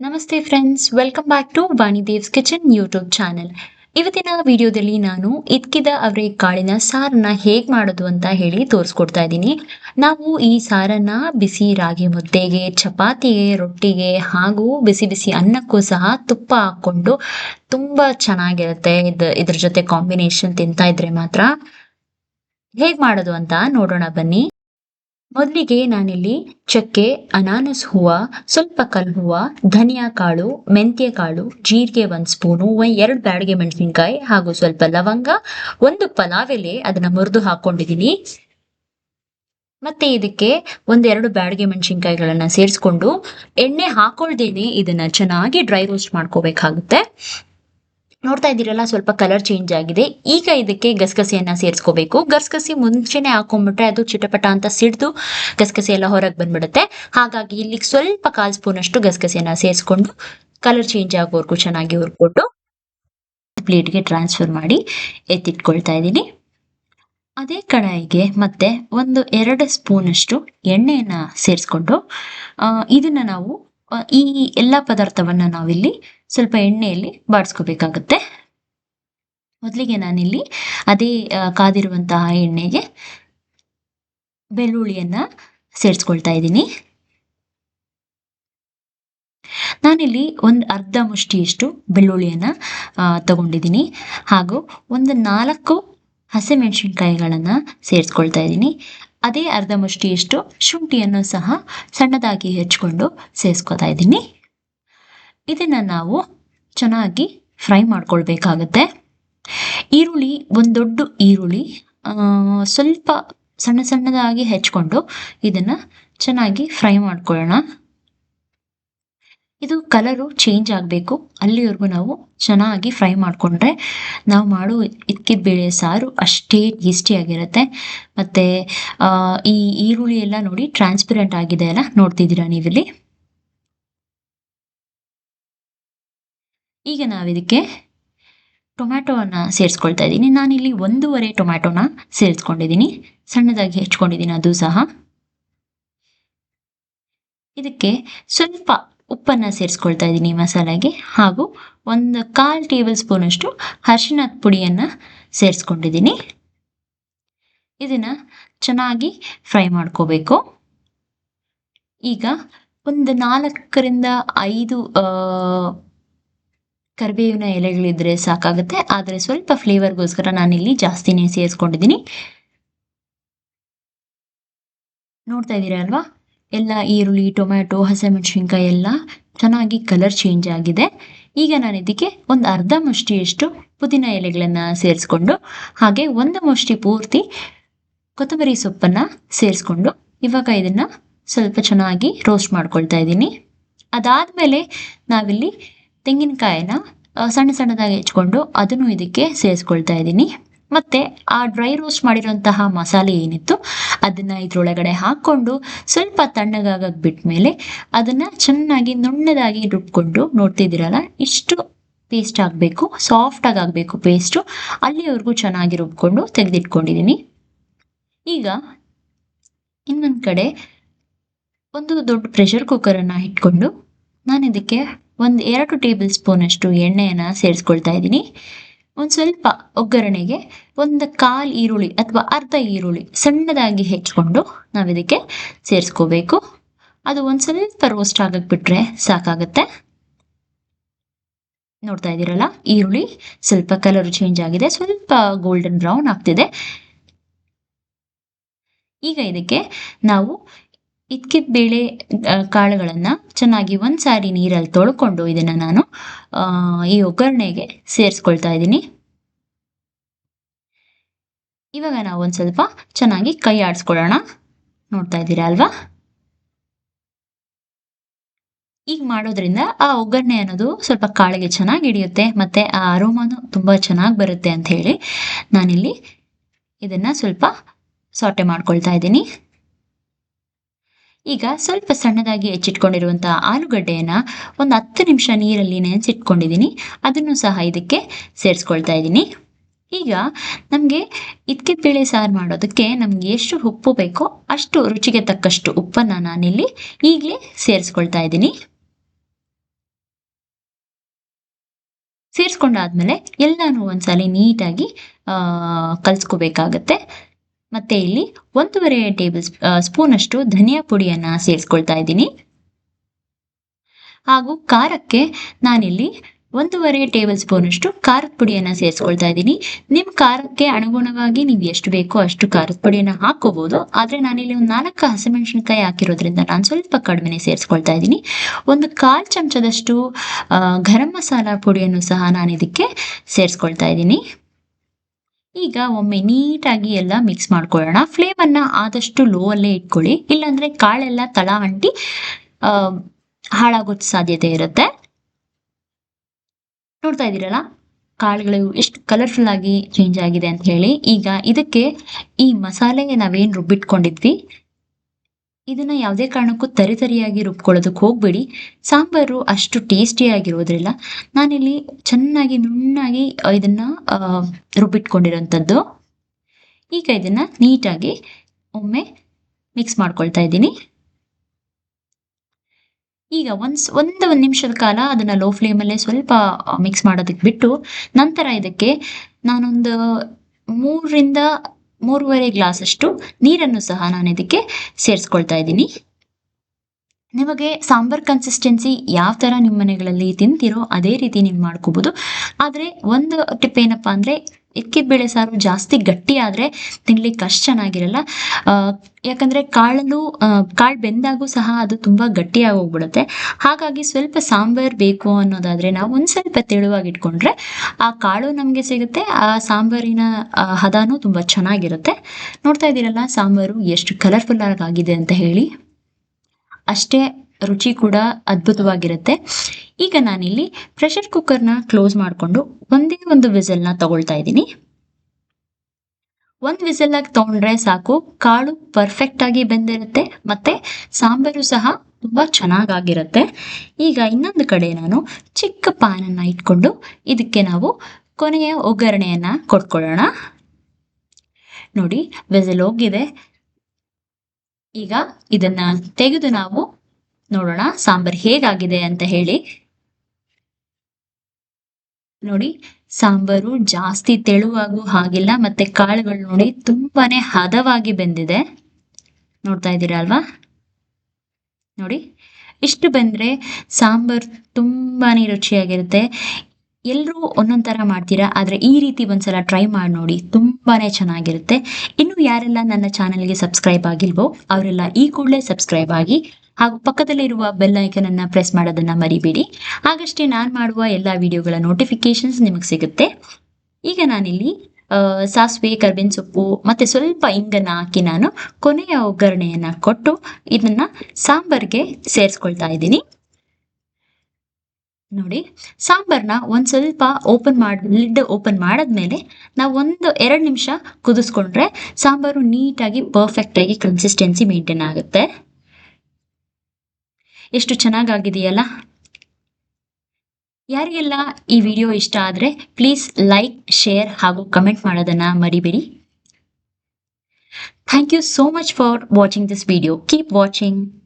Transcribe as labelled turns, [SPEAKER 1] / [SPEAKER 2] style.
[SPEAKER 1] ನಮಸ್ತೆ friends welcome back to Vanidev's kitchen YouTube channel ಇವತ್ತಿನ ವಿಡಿಯೋದಲ್ಲಿ ನಾನು ಇದ್ಕಿದ ಅವರೆ ಕಾಳಿನ ಸಾರನ್ನ ಹೇಗೆ ಮಾಡೋದು ಅಂತ ಹೇಳಿ ತೋರಿಸ್ಕೊಡ್ತಾ ಇದ್ದೀನಿ. ನಾವು ಈ ಸಾರನ್ನ ಬಿಸಿ ರಾಗಿ ಮುದ್ದೆಗೆ, ಚಪಾತಿಗೆ, ರೊಟ್ಟಿಗೆ ಹಾಗೂ ಬಿಸಿ ಬಿಸಿ ಅನ್ನಕ್ಕೂ ಸಹ ತುಪ್ಪ ಹಾಕ್ಕೊಂಡು ತುಂಬ ಚೆನ್ನಾಗಿರುತ್ತೆ. ಇದು, ಇದ್ರ ಜೊತೆ ಕಾಂಬಿನೇಷನ್ ತಿಂತಾ ಇದ್ರೆ ಮಾತ್ರ ಹೇಗೆ ಮಾಡೋದು ಅಂತ ನೋಡೋಣ ಬನ್ನಿ. ಮೊದಲಿಗೆ ನಾನಿಲ್ಲಿ ಚಕ್ಕೆ, ಅನಾನಸ್ ಹೂವು, ಸ್ವಲ್ಪ ಕಲ್ ಹೂವು, ಧನಿಯಾ ಕಾಳು, ಮೆಂತ್ಯ ಕಾಳು, ಜೀರಿಗೆ ಒಂದು ಸ್ಪೂನು ಎರಡು ಬ್ಯಾಡಿಗೆ ಮೆಣಸಿನ್ಕಾಯಿ ಹಾಗೂ ಸ್ವಲ್ಪ ಲವಂಗ, ಒಂದು ಪಲಾವ್ ಎಲೆ ಅದನ್ನ ಮುರಿದು ಹಾಕೊಂಡಿದ್ದೀನಿ ಮತ್ತೆ ಇದಕ್ಕೆ ಒಂದೆರಡು ಬ್ಯಾಡಿಗೆ ಮೆಣಸಿನ್ಕಾಯಿಗಳನ್ನ ಸೇರಿಸ್ಕೊಂಡು ಎಣ್ಣೆ ಹಾಕೊಳ್ದೇನೆ ಇದನ್ನ ಚೆನ್ನಾಗಿ ಡ್ರೈ ರೋಸ್ಟ್ ಮಾಡ್ಕೋಬೇಕಾಗುತ್ತೆ. ನೋಡ್ತಾ ಇದ್ದೀರಲ್ಲ, ಸ್ವಲ್ಪ ಕಲರ್ ಚೇಂಜ್ ಆಗಿದೆ. ಈಗ ಇದಕ್ಕೆ ಗಸಗಸೆಯನ್ನ ಸೇರಿಸ್ಕೋಬೇಕು. ಗಸಗಸೆ ಮುಂಚೆನೆ ಹಾಕೊಂಡ್ಬಿಟ್ರೆ ಅದು ಚಿಟಪಟ ಅಂತ ಸಿಡ್ದು ಗಸಗಸೆ ಎಲ್ಲ ಹೊರಗೆ ಬಂದ್ಬಿಡುತ್ತೆ. ಹಾಗಾಗಿ ಇಲ್ಲಿ ಸ್ವಲ್ಪ ಕಾಲ್ ಸ್ಪೂನ್ ಅಷ್ಟು ಗಸಗಸೆಯನ್ನ ಸೇರಿಸ್ಕೊಂಡು ಕಲರ್ ಚೇಂಜ್ ಆಗೋವರೆಗೂ ಚೆನ್ನಾಗಿ ಹುರ್ಕೊಟ್ಟು ಪ್ಲೇಟ್ಗೆ ಟ್ರಾನ್ಸ್ಫರ್ ಮಾಡಿ ಎತ್ತಿಟ್ಕೊಳ್ತಾ ಇದ್ದೀನಿ. ಅದೇ ಕಡಾಯಿಗೆ ಮತ್ತೆ ಒಂದು ಎರಡು ಸ್ಪೂನಷ್ಟು ಎಣ್ಣೆಯನ್ನು ಸೇರಿಸ್ಕೊಂಡು ಇದನ್ನು ನಾವು ಈ ಎಲ್ಲ ಪದಾರ್ಥವನ್ನ ನಾವಿಲ್ಲಿ ಸ್ವಲ್ಪ ಎಣ್ಣೆಯಲ್ಲಿ ಬಾಡಿಸ್ಕೋಬೇಕಾಗತ್ತೆ. ಮೊದಲಿಗೆ ನಾನಿಲ್ಲಿ ಅದೇ ಕಾದಿರುವಂತಹ ಎಣ್ಣೆಗೆ ಬೆಳ್ಳುಳ್ಳಿಯನ್ನ ಸೇರಿಸ್ಕೊಳ್ತಾ ಇದ್ದೀನಿ. ನಾನಿಲ್ಲಿ ಒಂದು ಅರ್ಧ ಮುಷ್ಟಿಯಷ್ಟು ಬೆಳ್ಳುಳ್ಳಿಯನ್ನ ತಗೊಂಡಿದ್ದೀನಿ. ಹಾಗೂ ಒಂದು ನಾಲ್ಕು ಹಸಿಮೆಣಸಿನ್ಕಾಯಿಗಳನ್ನ ಸೇರಿಸ್ಕೊಳ್ತಾ ಇದ್ದೀನಿ. ಅದೇ ಅರ್ಧ ಮುಷ್ಟಿಯಷ್ಟು ಶುಂಠಿಯನ್ನು ಸಹ ಸಣ್ಣದಾಗಿ ಹೆಚ್ಕೊಂಡು ಸೇರಿಸ್ಕೊತಾ ಇದ್ದೀನಿ. ಇದನ್ನು ನಾವು ಚೆನ್ನಾಗಿ ಫ್ರೈ ಮಾಡ್ಕೊಳ್ಬೇಕಾಗತ್ತೆ. ಈರುಳ್ಳಿ, ಒಂದು ದೊಡ್ಡ ಈರುಳ್ಳಿ ಸ್ವಲ್ಪ ಸಣ್ಣ ಸಣ್ಣದಾಗಿ ಹೆಚ್ಕೊಂಡು ಇದನ್ನು ಚೆನ್ನಾಗಿ ಫ್ರೈ ಮಾಡ್ಕೊಳ್ಳೋಣ. ಇದು ಕಲರು ಚೇಂಜ್ ಆಗಬೇಕು. ಅಲ್ಲಿವರೆಗೂ ನಾವು ಚೆನ್ನಾಗಿ ಫ್ರೈ ಮಾಡಿಕೊಂಡ್ರೆ ನಾವು ಮಾಡೋ ಇಕ್ಕಿದ ಬೇಳೆ ಸಾರು ಅಷ್ಟೇ ಟೇಸ್ಟಿಯಾಗಿರುತ್ತೆ ಮತ್ತು ಈ ಈರುಳ್ಳಿ ಎಲ್ಲ ನೋಡಿ ಟ್ರಾನ್ಸ್ಪರೆಂಟ್ ಆಗಿದೆ ಅಲ್ಲ? ನೋಡ್ತಿದ್ದೀರಾ ನೀವಿಲ್ಲಿ? ಈಗ ನಾವಿದಕ್ಕೆ ಟೊಮ್ಯಾಟೋವನ್ನು ಸೇರಿಸ್ಕೊಳ್ತಾ ಇದ್ದೀನಿ. ನಾನಿಲ್ಲಿ ಒಂದೂವರೆ ಟೊಮ್ಯಾಟೋನ ಸೇರಿಸ್ಕೊಂಡಿದ್ದೀನಿ. ಸಣ್ಣದಾಗಿ ಹೆಚ್ಕೊಂಡಿದ್ದೀನಿ, ಅದು ಸಹ. ಇದಕ್ಕೆ ಸ್ವಲ್ಪ ಉಪ್ಪನ್ನು ಸೇರಿಸ್ಕೊಳ್ತಾ ಇದ್ದೀನಿ ಮಸಾಲೆಗೆ. ಹಾಗೂ ಒಂದು ಕಾಲು ಟೇಬಲ್ ಸ್ಪೂನಷ್ಟು ಅರಿಶಿಣದ ಪುಡಿಯನ್ನು ಸೇರಿಸ್ಕೊಂಡಿದ್ದೀನಿ. ಇದನ್ನು ಚೆನ್ನಾಗಿ ಫ್ರೈ ಮಾಡ್ಕೋಬೇಕು. ಈಗ ಒಂದು ನಾಲ್ಕರಿಂದ ಐದು ಕರಿಬೇವಿನ ಎಲೆಗಳಿದ್ರೆ ಸಾಕಾಗುತ್ತೆ. ಆದರೆ ಸ್ವಲ್ಪ ಫ್ಲೇವರ್ಗೋಸ್ಕರ ನಾನಿಲ್ಲಿ ಜಾಸ್ತಿನೇ ಸೇರಿಸ್ಕೊಂಡಿದ್ದೀನಿ. ನೋಡ್ತಾ ಇದ್ದೀರಾ ಅಲ್ವಾ? ಎಲ್ಲ ಈರುಳ್ಳಿ, ಟೊಮ್ಯಾಟೊ ಹಸಿಮೆಣಸಿನ್ಕಾಯಿ ಎಲ್ಲ ಚೆನ್ನಾಗಿ ಕಲರ್ ಚೇಂಜ್ ಆಗಿದೆ. ಈಗ ನಾನು ಇದಕ್ಕೆ ಒಂದು ಅರ್ಧ ಮುಷ್ಟಿಯಷ್ಟು ಪುದೀನ ಎಲೆಗಳನ್ನು ಸೇರಿಸ್ಕೊಂಡು, ಹಾಗೆ ಒಂದು ಮುಷ್ಟಿ ಪೂರ್ತಿ ಕೊತ್ತಂಬರಿ ಸೊಪ್ಪನ್ನು ಸೇರಿಸ್ಕೊಂಡು, ಇವಾಗ ಇದನ್ನು ಸ್ವಲ್ಪ ಚೆನ್ನಾಗಿ ರೋಸ್ಟ್ ಮಾಡ್ಕೊಳ್ತಾ ಇದ್ದೀನಿ. ಅದಾದಮೇಲೆ ನಾವಿಲ್ಲಿ ತೆಂಗಿನಕಾಯಿನ ಸಣ್ಣ ಸಣ್ಣದಾಗಿ ಹೆಚ್ಕೊಂಡು ಅದನ್ನು ಇದಕ್ಕೆ ಸೇರಿಸ್ಕೊಳ್ತಾ ಇದ್ದೀನಿ. ಮತ್ತೆ ಆ ಡ್ರೈ ರೋಸ್ಟ್ ಮಾಡಿರೋಂತಹ ಮಸಾಲೆ ಏನಿತ್ತು ಅದನ್ನ ಇದ್ರೊಳಗಡೆ ಹಾಕ್ಕೊಂಡು ಸ್ವಲ್ಪ ತಣ್ಣಗಾಗಕ್ಕೆ ಬಿಟ್ಮೇಲೆ ಅದನ್ನ ಚೆನ್ನಾಗಿ ನುಣ್ಣದಾಗಿ ರುಬ್ಕೊಂಡು ನೋಡ್ತಿದ್ದೀರಲ್ಲ, ಇಷ್ಟು ಪೇಸ್ಟ್ ಆಗಬೇಕು ಸಾಫ್ಟಾಗಿ ಆಗಬೇಕು ಪೇಸ್ಟು ಅಲ್ಲಿವರೆಗೂ ಚೆನ್ನಾಗಿ ರುಬ್ಕೊಂಡು ತೆಗೆದಿಟ್ಕೊಂಡಿದ್ದೀನಿ. ಈಗ ಇನ್ನೊಂದು ಕಡೆ ಒಂದು ದೊಡ್ಡ ಪ್ರೆಷರ್ ಕುಕ್ಕರನ್ನು ಇಟ್ಕೊಂಡು ನಾನು ಇದಕ್ಕೆ ಒಂದು ಎರಡು ಟೇಬಲ್ ಸ್ಪೂನಷ್ಟು ಎಣ್ಣೆಯನ್ನು ಸೇರಿಸ್ಕೊಳ್ತಾ ಇದ್ದೀನಿ. ಒಂದು ಸ್ವಲ್ಪ ಒಗ್ಗರಣೆಗೆ ಒಂದು ಕಾಲು ಈರುಳ್ಳಿ ಅಥವಾ ಅರ್ಧ ಈರುಳ್ಳಿ ಸಣ್ಣದಾಗಿ ಹೆಚ್ಚಿಕೊಂಡು ನಾವು ಇದಕ್ಕೆ ಸೇರಿಸ್ಕೋಬೇಕು. ಅದು ಒಂದು ಸ್ವಲ್ಪ ರೋಸ್ಟ್ ಆಗಕ್ಕೆ ಸಾಕಾಗುತ್ತೆ. ನೋಡ್ತಾ ಇದ್ದೀರಲ್ಲ, ಈರುಳ್ಳಿ ಸ್ವಲ್ಪ ಕಲರ್ ಚೇಂಜ್ ಆಗಿದೆ, ಸ್ವಲ್ಪ ಗೋಲ್ಡನ್ ಬ್ರೌನ್ ಆಗ್ತಿದೆ. ಈಗ ಇದಕ್ಕೆ ನಾವು ಇದ್ಕಿದ ಬೇಳೆ ಕಾಳುಗಳನ್ನು ಚೆನ್ನಾಗಿ ಒಂದು ಸಾರಿ ನೀರಲ್ಲಿ ತೊಳ್ಕೊಂಡು ಇದನ್ನು ನಾನು ಈ ಒಗ್ಗರಣೆಗೆ ಸೇರಿಸ್ಕೊಳ್ತಾ ಇದ್ದೀನಿ. ಇವಾಗ ನಾವು ಒಂದು ಸ್ವಲ್ಪ ಚೆನ್ನಾಗಿ ಕೈ ಆಡಿಸ್ಕೊಳ್ಳೋಣ. ನೋಡ್ತಾ ಇದ್ದೀರಾ ಅಲ್ವಾ? ಈಗ ಮಾಡೋದ್ರಿಂದ ಆ ಒಗ್ಗರಣೆ ಅನ್ನೋದು ಸ್ವಲ್ಪ ಕಾಳಿಗೆ ಚೆನ್ನಾಗಿ ಹಿಡಿಯುತ್ತೆ, ಮತ್ತೆ ಆ ಅರೋಮಾನು ತುಂಬ ಚೆನ್ನಾಗಿ ಬರುತ್ತೆ ಅಂತ ಹೇಳಿ ನಾನಿಲ್ಲಿ ಇದನ್ನ ಸ್ವಲ್ಪ ಸಾಟೆ ಮಾಡ್ಕೊಳ್ತಾ ಇದ್ದೀನಿ. ಈಗ ಸ್ವಲ್ಪ ಸಣ್ಣದಾಗಿ ಹೆಚ್ಚಿಟ್ಕೊಂಡಿರುವಂಥ ಆಲೂಗಡ್ಡೆಯನ್ನು ಒಂದು ಹತ್ತು ನಿಮಿಷ ನೀರಲ್ಲಿ ನೆನೆಸಿಟ್ಕೊಂಡಿದ್ದೀನಿ. ಅದನ್ನು ಸಹ ಇದಕ್ಕೆ ಸೇರಿಸ್ಕೊಳ್ತಾ ಇದ್ದೀನಿ. ಈಗ ನಮಗೆ ಇದಕ್ಕೆ ಬೇಳೆ ಸಾರು ಮಾಡೋದಕ್ಕೆ ನಮ್ಗೆ ಎಷ್ಟು ಉಪ್ಪು ಬೇಕೋ ಅಷ್ಟು ರುಚಿಗೆ ತಕ್ಕಷ್ಟು ಉಪ್ಪನ್ನು ನಾನಿಲ್ಲಿ ಈಗಲೇ ಸೇರಿಸ್ಕೊಳ್ತಾ ಇದ್ದೀನಿ. ಸೇರಿಸ್ಕೊಂಡಾದ್ಮೇಲೆ ಎಲ್ಲಾನು ಒಂದ್ಸಲಿ ನೀಟಾಗಿ ಕಲಿಸ್ಕೋಬೇಕಾಗತ್ತೆ. ಮತ್ತೆ ಇಲ್ಲಿ ಒಂದೂವರೆ ಟೇಬಲ್ ಸ್ಪೂನ್ ಅಷ್ಟು ಧನಿಯಾ ಪುಡಿಯನ್ನ ಸೇರಿಸ್ಕೊಳ್ತಾ ಇದ್ದೀನಿ. ಹಾಗೂ ಖಾರಕ್ಕೆ ನಾನಿಲ್ಲಿ ಒಂದೂವರೆ ಟೇಬಲ್ ಸ್ಪೂನಷ್ಟು ಖಾರದ ಪುಡಿಯನ್ನು ಸೇರಿಸ್ಕೊಳ್ತಾ ಇದ್ದೀನಿ. ನಿಮ್ಮ ಖಾರಕ್ಕೆ ಅನುಗುಣವಾಗಿ ನೀವು ಎಷ್ಟು ಬೇಕೋ ಅಷ್ಟು ಖಾರದ ಪುಡಿಯನ್ನು ಹಾಕೋಬಹುದು ಆದರೆ ನಾನಿಲ್ಲಿ ಒಂದು ನಾಲ್ಕು ಹಸಿಮೆಣಸಿನಕಾಯಿ ಹಾಕಿರೋದ್ರಿಂದ ನಾನು ಸ್ವಲ್ಪ ಕಡಿಮೆನೆ ಸೇರಿಸ್ಕೊಳ್ತಾ ಇದ್ದೀನಿ. ಒಂದು ಕಾಲು ಚಮಚದಷ್ಟು ಗರಂ ಮಸಾಲ ಪುಡಿಯನ್ನು ಸಹ ನಾನು ಇದಕ್ಕೆ ಸೇರಿಸ್ಕೊಳ್ತಾ ಇದ್ದೀನಿ. ಈಗ ಒಮ್ಮೆ ನೀಟಾಗಿ ಎಲ್ಲ ಮಿಕ್ಸ್ ಮಾಡ್ಕೊಳ್ಳೋಣ. ಫ್ಲೇಮನ್ನು ಆದಷ್ಟು ಲೋ ಅಲ್ಲೇ ಇಟ್ಕೊಳ್ಳಿ. ಇಲ್ಲಾಂದರೆ ಕಾಳೆಲ್ಲ ತಳ ಅಂಟಿ ಹಾಳಾಗೋದು ಹಾಳಾಗೋ ಸಾಧ್ಯತೆ ಇರುತ್ತೆ. ನೋಡ್ತಾ ಇದ್ದೀರಲ್ಲ? ಕಾಳುಗಳು ಎಷ್ಟು ಕಲರ್ಫುಲ್ ಆಗಿ ಚೇಂಜ್ ಆಗಿದೆ ಅಂತ ಹೇಳಿ. ಈಗ ಇದಕ್ಕೆ ಈ ಮಸಾಲೆಗೆ ನಾವೇನು ರುಬ್ಬಿಟ್ಕೊಂಡಿದ್ವಿ? ಇದನ್ನ ಯಾವುದೇ ಕಾರಣಕ್ಕೂ ತರಿ ತರಿಯಾಗಿ ರುಬ್ಕೊಳ್ಳೋದಕ್ಕೆ ಹೋಗ್ಬೇಡಿ. ಸಾಂಬಾರು ಅಷ್ಟು ಟೇಸ್ಟಿಯಾಗಿರೋದ್ರಿಲ್ಲ ನಾನಿಲ್ಲಿ ಚೆನ್ನಾಗಿ ನುಣ್ಣಾಗಿ ಇದನ್ನ ರುಬ್ಬಿಟ್ಕೊಂಡಿರೋಂಥದ್ದು. ಈಗ ಇದನ್ನ ನೀಟಾಗಿ ಒಮ್ಮೆ ಮಿಕ್ಸ್ ಮಾಡ್ಕೊಳ್ತಾ ಇದ್ದೀನಿ. ಈಗ ಒಂದ್ ಒಂದು ನಿಮಿಷದ ಕಾಲ ಅದನ್ನ ಲೋ ಫ್ಲೇಮಲ್ಲೇ ಸ್ವಲ್ಪ ಮಿಕ್ಸ್ ಮಾಡೋದಕ್ಕೆ ಬಿಟ್ಟು ನಂತರ ಇದಕ್ಕೆ ನಾನೊಂದು ಮೂರರಿಂದ ಮೂರುವರೆ ಗ್ಲಾಸ್ ಅಷ್ಟು ನೀರನ್ನು ಸಹ ನಾನು ಇದಕ್ಕೆ ಸೇರಿಸ್ಕೊಳ್ತಾ ಇದ್ದೀನಿ. ನಿಮಗೆ ಸಾಂಬಾರ್ ಕನ್ಸಿಸ್ಟೆನ್ಸಿ ಯಾವ ಥರ ನಿಮ್ಮ ಮನೆಗಳಲ್ಲಿ ತಿಂತೀರೋ ಅದೇ ರೀತಿ ನೀವು ಮಾಡ್ಕೋಬೋದು. ಆದರೆ ಒಂದು ಟಿಪ್ ಏನಪ್ಪ ಅಂದರೆ ಇಕ್ಕಿದ ಬೇಳೆ ಸಾರು ಜಾಸ್ತಿ ಗಟ್ಟಿ ಆದರೆ ತಿನ್ಲಿಕ್ಕೆ ಅಷ್ಟು ಚೆನ್ನಾಗಿರಲ್ಲ. ಯಾಕಂದರೆ ಕಾಳಲ್ಲೂ ಕಾಳು ಬೆಂದಾಗೂ ಸಹ ಅದು ತುಂಬ ಗಟ್ಟಿಯಾಗಿ ಹೋಗ್ಬಿಡುತ್ತೆ. ಹಾಗಾಗಿ ಸ್ವಲ್ಪ ಸಾಂಬಾರ್ ಬೇಕು ಅನ್ನೋದಾದರೆ ನಾವು ಒಂದು ಸ್ವಲ್ಪ ತೆಳುವಾಗಿ ಇಟ್ಕೊಂಡ್ರೆ ಆ ಕಾಳು ನಮಗೆ ಸಿಗುತ್ತೆ, ಆ ಸಾಂಬಾರಿನ ಹದನೂ ತುಂಬ ಚೆನ್ನಾಗಿರುತ್ತೆ. ನೋಡ್ತಾ ಇದ್ದೀರಲ್ಲ, ಸಾಂಬಾರು ಎಷ್ಟು ಕಲರ್ಫುಲ್ ಆಗಿದೆ ಅಂತ ಹೇಳಿ. ಅಷ್ಟೇ ರುಚಿ ಕೂಡ ಅದ್ಭುತವಾಗಿರುತ್ತೆ. ಈಗ ನಾನಿಲ್ಲಿ ಪ್ರೆಷರ್ ಕುಕ್ಕರ್ನ ಕ್ಲೋಸ್ ಮಾಡಿಕೊಂಡು ಒಂದೇ ಒಂದು ವಿಸಲ್ನ ತಗೊಳ್ತಾ ಇದ್ದೀನಿ. ಒಂದು ವಿಸಲ್ಲಾಗಿ ತಗೊಂಡ್ರೆ ಸಾಕು, ಕಾಳು ಪರ್ಫೆಕ್ಟ್ ಆಗಿ ಬೆಂದಿರುತ್ತೆ, ಮತ್ತೆ ಸಾಂಬಾರು ಸಹ ತುಂಬಾ ಚೆನ್ನಾಗಾಗಿರುತ್ತೆ. ಈಗ ಇನ್ನೊಂದು ಕಡೆ ನಾನು ಚಿಕ್ಕ ಪಾನನ್ನ ಇಟ್ಕೊಂಡು ಇದಕ್ಕೆ ನಾವು ಕೊನೆಯ ಒಗ್ಗರಣೆಯನ್ನ ಕೊಟ್ಕೊಳ್ಳೋಣ. ನೋಡಿ, ವಿಸಲ್ ಹೋಗಿದೆ. ಈಗ ಇದನ್ನ ತೆಗೆದು ನಾವು ನೋಡೋಣ, ಸಾಂಬಾರ್ ಹೇಗಾಗಿದೆ ಅಂತ ಹೇಳಿ. ನೋಡಿ, ಸಾಂಬಾರು ಜಾಸ್ತಿ ತೆಳುವಾಗೂ ಹಾಗಿಲ್ಲ, ಮತ್ತೆ ಕಾಳುಗಳು ನೋಡಿ ತುಂಬಾನೇ ಹದವಾಗಿ ಬೆಂದಿದೆ. ನೋಡ್ತಾ ಇದ್ದೀರಾ ಅಲ್ವಾ? ನೋಡಿ, ಇಷ್ಟು ಬಂದ್ರೆ ಸಾಂಬಾರ್ ತುಂಬಾನೇ ರುಚಿಯಾಗಿರುತ್ತೆ. ಎಲ್ಲರೂ ಒಂದೊಂದ್ ಥರ ಮಾಡ್ತೀರಾ, ಆದರೆ ಈ ರೀತಿ ಒಂದ್ಸಲ ಟ್ರೈ ಮಾಡಿ ನೋಡಿ, ತುಂಬಾನೇ ಚೆನ್ನಾಗಿರುತ್ತೆ. ಇನ್ನು ಯಾರೆಲ್ಲ ನನ್ನ ಚಾನಲ್ಗೆ ಸಬ್ಸ್ಕ್ರೈಬ್ ಆಗಿಲ್ವೋ, ಅವರೆಲ್ಲ ಈ ಕೂಡಲೇ ಸಬ್ಸ್ಕ್ರೈಬ್ ಆಗಿ ಹಾಗೂ ಪಕ್ಕದಲ್ಲಿರುವ ಬೆಲ್ ಐಕನ್ ಅನ್ನ ಪ್ರೆಸ್ ಮಾಡೋದನ್ನ ಮರಿಬೇಡಿ. ಹಾಗಷ್ಟೇ ನಾನು ಮಾಡುವ ಎಲ್ಲ ವಿಡಿಯೋಗಳ ನೋಟಿಫಿಕೇಶನ್ಸ್ ನಿಮಗೆ ಸಿಗುತ್ತೆ. ಈಗ ನಾನಿಲ್ಲಿ ಸಾಸಿವೆ, ಕರ್ಬೇವಿನ ಸೊಪ್ಪು ಮತ್ತೆ ಸ್ವಲ್ಪ ಇಂಗನ್ನ ಹಾಕಿ ನಾನು ಕೊನೆಯ ಒಗ್ಗರಣೆಯನ್ನ ಕೊಟ್ಟು ಇದನ್ನ ಸಾಂಬಾರ್ಗೆ ಸೇರಿಸ್ಕೊಳ್ತಾ ಇದ್ದೀನಿ. ನೋಡಿ, ಸಾಂಬಾರ್ನ ಒಂದು ಸ್ವಲ್ಪ ಓಪನ್ ಮಾಡ್ ಲಿಡ್ ಓಪನ್ ಮಾಡಿದ್ಮೇಲೆ ನಾವು ಒಂದು ಎರಡು ನಿಮಿಷ ಕುದಿಸ್ಕೊಂಡ್ರೆ ಸಾಂಬಾರು ನೀಟಾಗಿ ಪರ್ಫೆಕ್ಟ್ ಆಗಿ ಕನ್ಸಿಸ್ಟೆನ್ಸಿ ಮೇಂಟೈನ್ ಆಗುತ್ತೆ. ಎಷ್ಟು ಚೆನ್ನಾಗಾಗಿದೆಯಲ್ಲ? ಯಾರಿಗೆಲ್ಲ ಈ ವಿಡಿಯೋ ಇಷ್ಟ ಆದರೆ ಪ್ಲೀಸ್ ಲೈಕ್ ಶೇರ್ ಹಾಗೂ ಕಮೆಂಟ್ ಮಾಡೋದನ್ನ ಮರಿಬೇಡಿ. Thank you so much for watching this video keep watching